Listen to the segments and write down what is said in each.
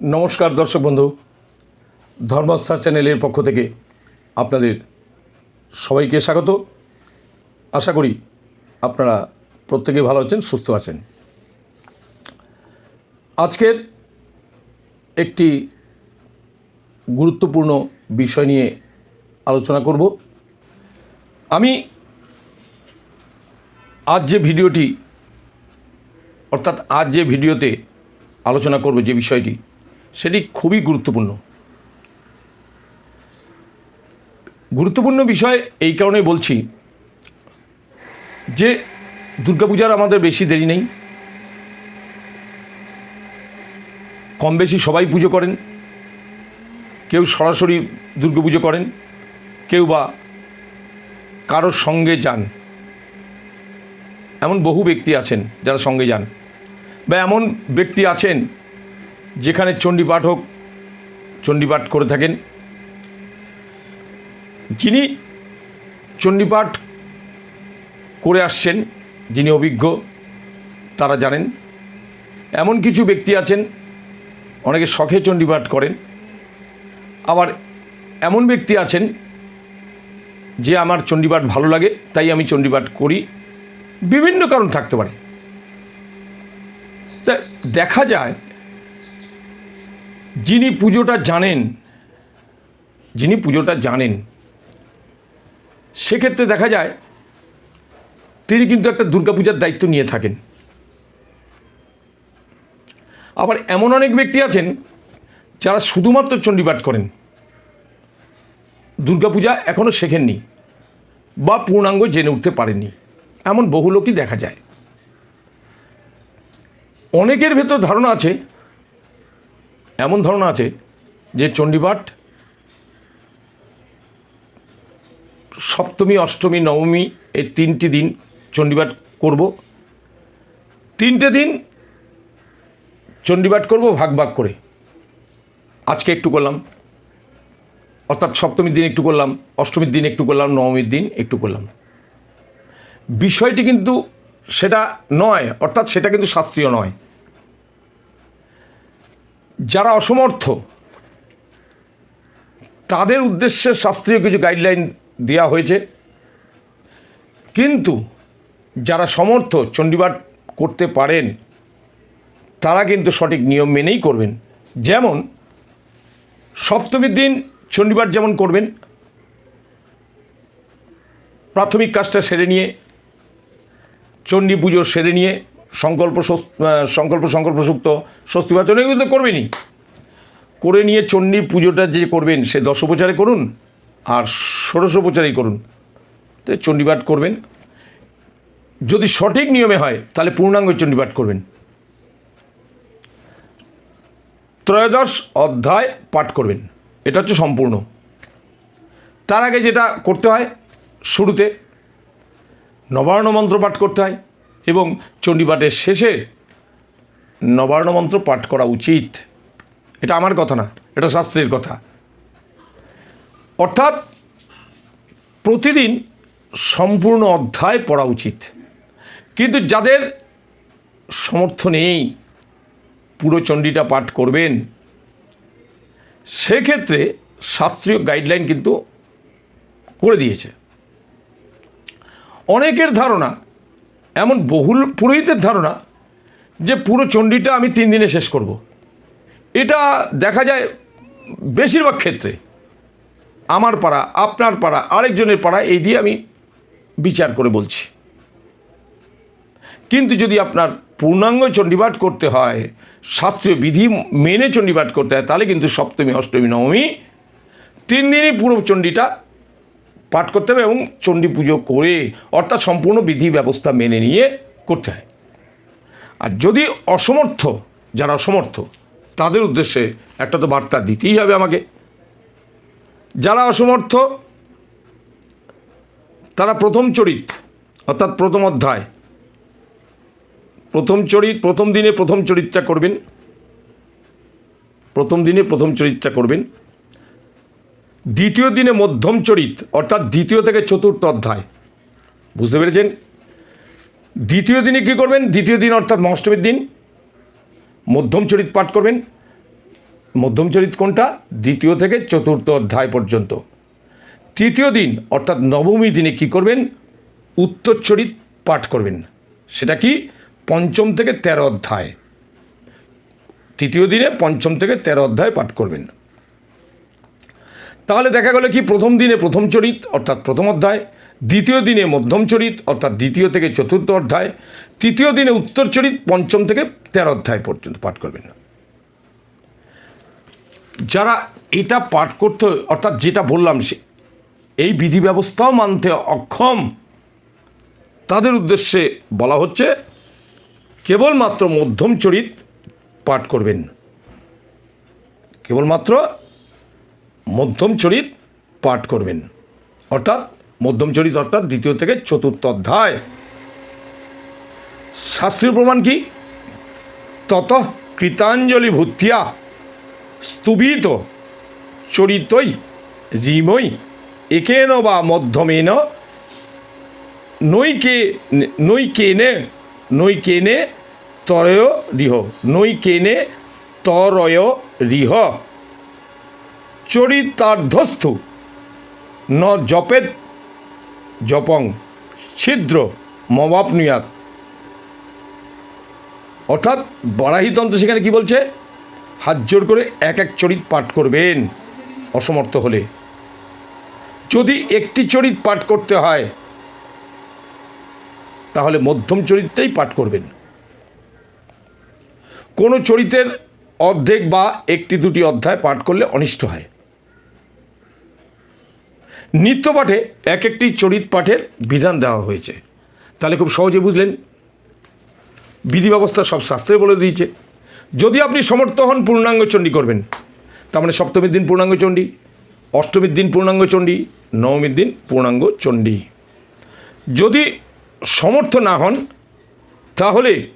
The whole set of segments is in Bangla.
নমস্কার, দর্শক বন্ধু। ধর্মস্থা চ্যানেলের পক্ষ থেকে আপনাদের সবাইকে স্বাগত। আশা করি আপনারা প্রত্যেকে ভালো আছেন, সুস্থ আছেন। আজকের একটি গুরুত্বপূর্ণ বিষয় নিয়ে আলোচনা করব। আমি আজ যে ভিডিওটি, অর্থাৎ আজ যে ভিডিওতে আলোচনা করব যে বিষয়টি সেটি খুবই গুরুত্বপূর্ণ। গুরুত্বপূর্ণ বিষয় এই কারণে বলছি যে দুর্গাপূজার আমাদের বেশি দেরি নেই। কম বেশি সবাই পুজো করেন। কেউ সরাসরি দুর্গাপুজো করেন, কেউ বা কারোর সঙ্গে যান। এমন বহু ব্যক্তি আছেন যারা সঙ্গে যান বা এমন ব্যক্তি আছেন যেখানে চণ্ডীপাঠ হোক চণ্ডীপাঠ করে থাকেন। যিনি চণ্ডীপাঠ করে আসছেন, যিনি অভিজ্ঞ, তারা জানেন। এমন কিছু ব্যক্তি আছেন, অনেকে শখে চণ্ডীপাঠ করেন। আবার এমন ব্যক্তি আছেন, যে আমার চণ্ডীপাঠ ভালো লাগে, তাই আমি চণ্ডীপাঠ করি। বিভিন্ন কারণ থাকতে পারে। তা দেখা যায় যিনি পুজোটা জানেন, যিনি পুজোটা জানেন, সেক্ষেত্রে দেখা যায়, তিনি কিন্তু একটা দুর্গাপূজার দায়িত্ব নিয়ে থাকেন। আবার এমন অনেক ব্যক্তি আছেন, যারা শুধুমাত্র চণ্ডীপাঠ করেন। দুর্গাপূজা এখনও শেখেননি বা পূর্ণাঙ্গ জেনে উঠতে পারেননি। এমন বহু লোকই দেখা যায়। অনেকের ভেতর ধারণা আছে এমন ধারণা আছে যে চণ্ডীপাঠ সপ্তমী, অষ্টমী, নবমী, এই তিনটি দিন চণ্ডীপাঠ করব। তিনটে দিন চণ্ডীপাঠ করব ভাগ ভাগ করে। আজকে একটু করলাম। অর্থাৎ সপ্তমীর দিন একটু করলাম, অষ্টমীর দিন একটু করলাম, নবমীর দিন একটু করলাম। বিষয়টি কিন্তু সেটা নয়, অর্থাৎ সেটা কিন্তু শাস্ত্রীয় নয়। যারা অসমর্থ, তাদের উদ্দেশ্যে শাস্ত্রীয় কিছু গাইডলাইন দেওয়া হয়েছে। কিন্তু যারা সমর্থ চণ্ডীপাঠ করতে পারেন, তারা কিন্তু সঠিক নিয়ম মেনেই করবেন। যেমন, সপ্তমীর দিন চণ্ডীপাঠ যেমন করবেন, প্রাথমিক কাজটা সেরে নিয়ে, চণ্ডী পুজো সেরে নিয়ে সংকল্প সংকল্প সংকল্প সুক্ত স্বস্তি বাচন এগুলো তো করবেনই করে নিয়ে চণ্ডী পুজোটা যে করবেন, সে দশোপচারে করুন, আর ষোড়শোপচারেই করুন। তো চণ্ডীপাঠ করবেন। যদি সঠিক নিয়মে হয়, তাহলে পূর্ণাঙ্গ চণ্ডীপাঠ করবেন। ত্রয়োদশ অধ্যায় পাঠ করবেন। এটা হচ্ছে সম্পূর্ণ। তার আগে যেটা করতে হয়, শুরুতে নবার্ণ মন্ত্র পাঠ করতে হয়। এবং চণ্ডীপাঠের শেষে নবার্ণ মন্ত্র পাঠ করা উচিত। এটা আমার কথা না, এটা শাস্ত্রের কথা। অর্থাৎ প্রতিদিন সম্পূর্ণ অধ্যায় পড়া উচিত। কিন্তু যাদের সমর্থ নেই পুরো চণ্ডীটা পাঠ করবেন, সেক্ষেত্রে শাস্ত্রীয় গাইডলাইন কিন্তু করে দিয়েছে। অনেকের ধারণা এমন বহুল পুরোহিতের ধারণা যে পুরো চণ্ডীটা আমি তিন দিনে শেষ করব। এটা দেখা যায় বেশিরভাগ ক্ষেত্রে আমার পাড়া, আপনার পাড়া, আরেকজনের পাড়া, এই দিয়ে আমি বিচার করে বলছি কিন্তু যদি আপনার পূর্ণাঙ্গ চণ্ডীপাঠ করতে হয়, শাস্ত্রীয় বিধি মেনে চণ্ডীপাঠ করতে হয়, তাহলে কিন্তু সপ্তমী, অষ্টমী, নবমী, তিন দিনই পুরো চণ্ডীটা পাঠ করতে হবে এবং চণ্ডী পুজো করে অর্থাৎ সম্পূর্ণ বিধি ব্যবস্থা মেনে নিয়ে করতে হয়। আর যদি অসমর্থ, যারা অসমর্থ, তাদের উদ্দেশ্যে একটা তো বার্তা দিতেই হবে আমাকে। যারা অসমর্থ, তারা প্রথম চরিত, অর্থাৎ প্রথম অধ্যায়। প্রথম চরিত, প্রথম দিনে প্রথম চরিত্রা করবেন। প্রথম দিনে প্রথম চরিত্রা করবেন। দ্বিতীয় দিনে মধ্যম চরিত, অর্থাৎ দ্বিতীয় থেকে চতুর্থ অধ্যায়। বুঝতে পেরেছেন? দ্বিতীয় দিনে কী করবেন? দ্বিতীয় দিন অর্থাৎ মহাষ্টমীর দিন। মধ্যম চরিত পাঠ করবেন। মধ্যম চরিত কোনটা? দ্বিতীয় থেকে চতুর্থ অধ্যায় পর্যন্ত। তৃতীয় দিন, অর্থাৎ নবমী দিনে কি করবেন? উত্তর চরিত পাঠ করবেন। সেটা কি? পঞ্চম থেকে তেরো অধ্যায়। তৃতীয় দিনে পঞ্চম থেকে তেরো অধ্যায় পাঠ করবেন। তাহলে দেখা গেল কি, প্রথম দিনে প্রথম চরিত, অর্থাৎ প্রথম অধ্যায়, দ্বিতীয় দিনে মধ্যম চরিত, অর্থাৎ দ্বিতীয় থেকে চতুর্থ অধ্যায়, তৃতীয় দিনে উত্তর চরিত, পঞ্চম থেকে তেরো অধ্যায় পর্যন্ত পাঠ করবেন না। যারা এটা পাঠ করতে, অর্থাৎ যেটা বললাম, সে এই বিধি ব্যবস্থাও মানতে অক্ষম, তাদের উদ্দেশ্যে বলা হচ্ছে, কেবলমাত্র মধ্যম চরিত পাঠ করবেন। কেবলমাত্র মধ্যম চরিত পাঠ করবেন। অর্থাৎ মধ্যম চরিত অর্থাৎ দ্বিতীয় থেকে চতুর্থ অধ্যায়। শাস্ত্রীয় প্রমাণ কি? তত কৃতাঞ্জলি ভূতিয়া স্তুবিত চরিতই রিমই একেন বা মধ্যমেন নৈকে নৈকেনে নৈকেনে তরয় রিহ, নৈকেনে তরয় রিহ। চরিতার্ধস্থু। ন জপেত জপং ছিদ্র মবাপনুয়াত অর্থাৎ বারাহিতন্ত্র সেখানে কি বলছে? হাত জোর করে এক এক চরিত পাঠ করবেন অসমর্থ হলে। যদি একটি চরিত পাঠ করতে হয়, তাহলে মধ্যম চরিত্রেই পাঠ করবেন। কোনো চরিত্রের অর্ধেক বা একটি দুটি অধ্যায় পাঠ করলে অনিষ্ট হয়। নিত্য পাঠে এক একটি চরিত পাঠের বিধান দেওয়া হয়েছে। তাহলে খুব সহজে বুঝলেন বিধি ব্যবস্থা সব শাস্ত্রে বলে দিয়েছে। যদি আপনি সমর্থ হন পূর্ণাঙ্গ চণ্ডী করবেন, তার মানে সপ্তমীর দিন পূর্ণাঙ্গ চণ্ডী, অষ্টমীর দিন পূর্ণাঙ্গ চণ্ডী, নবমীর দিন পূর্ণাঙ্গ চণ্ডী। যদি সমর্থ না হন, তাহলে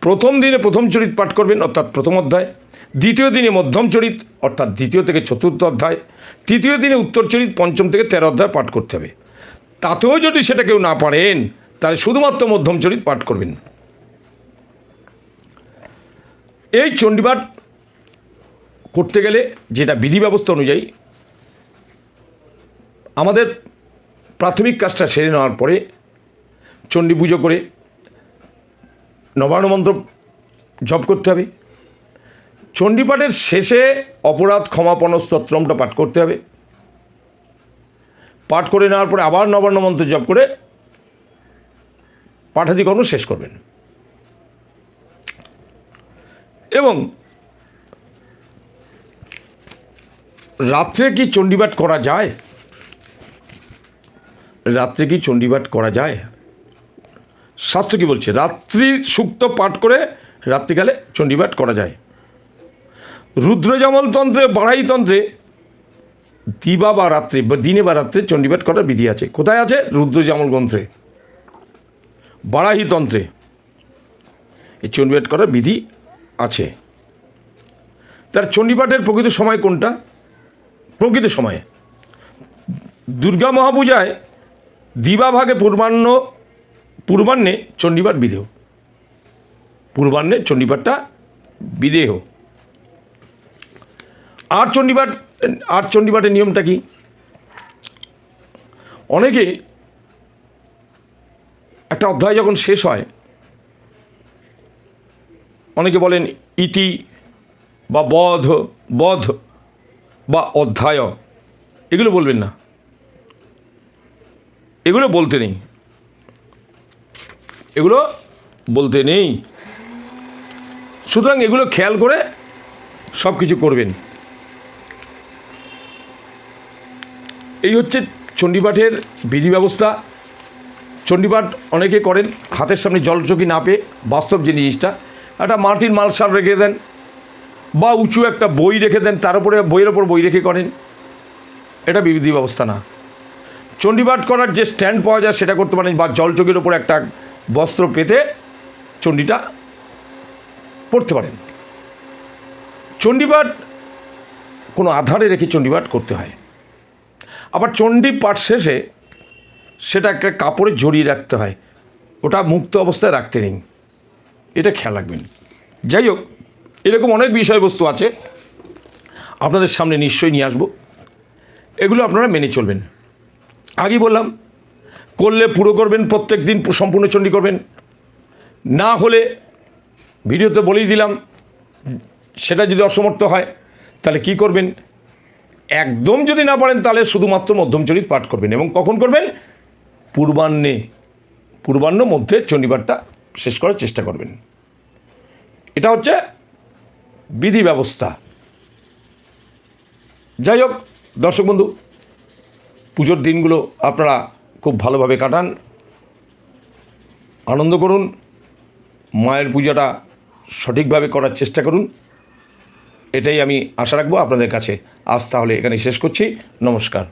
প্রথম দিনে প্রথম চরিত পাঠ করবেন, অর্থাৎ প্রথম অধ্যায় দ্বিতীয় দিনে মধ্যম চরিত, অর্থাৎ দ্বিতীয় থেকে চতুর্থ অধ্যায়, তৃতীয় দিনে উত্তর চরিত, পঞ্চম থেকে তেরো অধ্যায় পাঠ করতে হবে। তাতেও যদি সেটা কেউ না পারেন, তাহলে শুধুমাত্র মধ্যম চরিত পাঠ করবেন। এই চণ্ডীপাঠ করতে গেলে যেটা বিধি ব্যবস্থা অনুযায়ী, আমাদের প্রাথমিক কাজটা সেরে নেওয়ার পরে চণ্ডী পুজো করে নবান্ন মন্ত্র জপ করতে হবে। চণ্ডীপাঠের শেষে অপরাধ ক্ষমাপণ স্তোত্রমটা পাঠ করতে হবে। পাঠ করে নেওয়ার পরে আবার নবান্ন মন্ত্র জপ করে পাঠাদিকর্ম শেষ করবেন। এবং রাত্রে কি চণ্ডীপাঠ করা যায়? রাত্রে কি চণ্ডীপাঠ করা যায়? শাস্ত্র কি বলছে? রাত্রি সুক্ত পাঠ করে রাত্রিকালে চণ্ডীপাঠ করা যায়। রুদ্রজামল তন্ত্রে বাড়াই তন্ত্রে দিবা বা রাত্রে, বা দিনে বা রাত্রে চণ্ডীপাঠ করার বিধি আছে। কোথায় আছে? রুদ্রজামল গ্রন্থে বাড়াহি তন্ত্রে এই চণ্ডীপাঠ করার বিধি আছে। তার চণ্ডীপাঠের প্রকৃত সময় কোনটা? প্রকৃত সময়ে। দুর্গা মহাপূজায় দিবাভাগে পূর্বাহ্ন, পূর্বাহ্নে চণ্ডীপাঠ বিধেয়। পূর্বাহ্নে চণ্ডীপাঠটা বিদেহ আর চণ্ডীপাঠ আর চণ্ডীপাঠের নিয়মটা কি? অনেকে একটা অধ্যায় যখন শেষ হয়, অনেকে বলেন ইতি বা বধ বধ বা অধ্যায়। এগুলো বলবেন না। এগুলো বলতে নেই। এগুলো বলতে নেই। সুতরাং এগুলো খেয়াল করে সব কিছু করবেন। এই হচ্ছে চণ্ডীপাঠের বিধি ব্যবস্থা চণ্ডীপাঠ অনেকে করেন, হাতের সামনে জলচকি না পেয়ে, বাস্তব যে জিনিসটা, একটা মাটির মালসার রেখে দেন বা উঁচু একটা বই রেখে দেন, তার উপরে, বইয়ের ওপর বই রেখে করেন, এটা বিধি ব্যবস্থা না। চণ্ডীপাঠ করার যে স্ট্যান্ড পাওয়া যায়, সেটা করতে পারেন, বা জলচকির ওপর একটা বস্ত্র পেতে চণ্ডীটা পড়তে পারেন। চণ্ডীপাঠ কোনো আধারে রেখে চণ্ডীপাঠ করতে হয়। আবার চণ্ডী পাঠ শেষে সেটা একটা কাপড়ে জড়িয়ে রাখতে হয়। ওটা মুক্ত অবস্থায় রাখতে নেই। এটা খেয়াল রাখবেন। যাই হোক, এরকম অনেক বিষয়বস্তু আছে। আপনাদের সামনে নিশ্চয়ই নিয়ে আসব। এগুলো আপনারা মেনে চলবেন। আগেই বললাম, করলে পুরো করবেন, প্রত্যেক দিন সম্পূর্ণ চণ্ডী করবেন। না হলে, ভিডিওতে বলেই দিলাম, সেটা যদি অসমর্থ হয়, তাহলে কি করবেন? একদম যদি না পারেন, তাহলে শুধুমাত্র মধ্যমচরিত পাঠ করবেন এবং কখন করবেন? পূর্বাহ্নে। পূর্বাহ্ন মধ্যে চণ্ডীপাঠটা শেষ করার চেষ্টা করবেন। এটা হচ্ছে বিধি ব্যবস্থা। যাই হোক, দর্শক বন্ধু, পুজোর দিনগুলো আপনারা খুব ভালোভাবে কাটান, আনন্দ করুন, মায়ের পূজাটা সঠিকভাবে করার চেষ্টা করুন। এটাই আমি আশা রাখব আপনাদের কাছে। আজ তাহলে এখানে শেষ করছি। নমস্কার।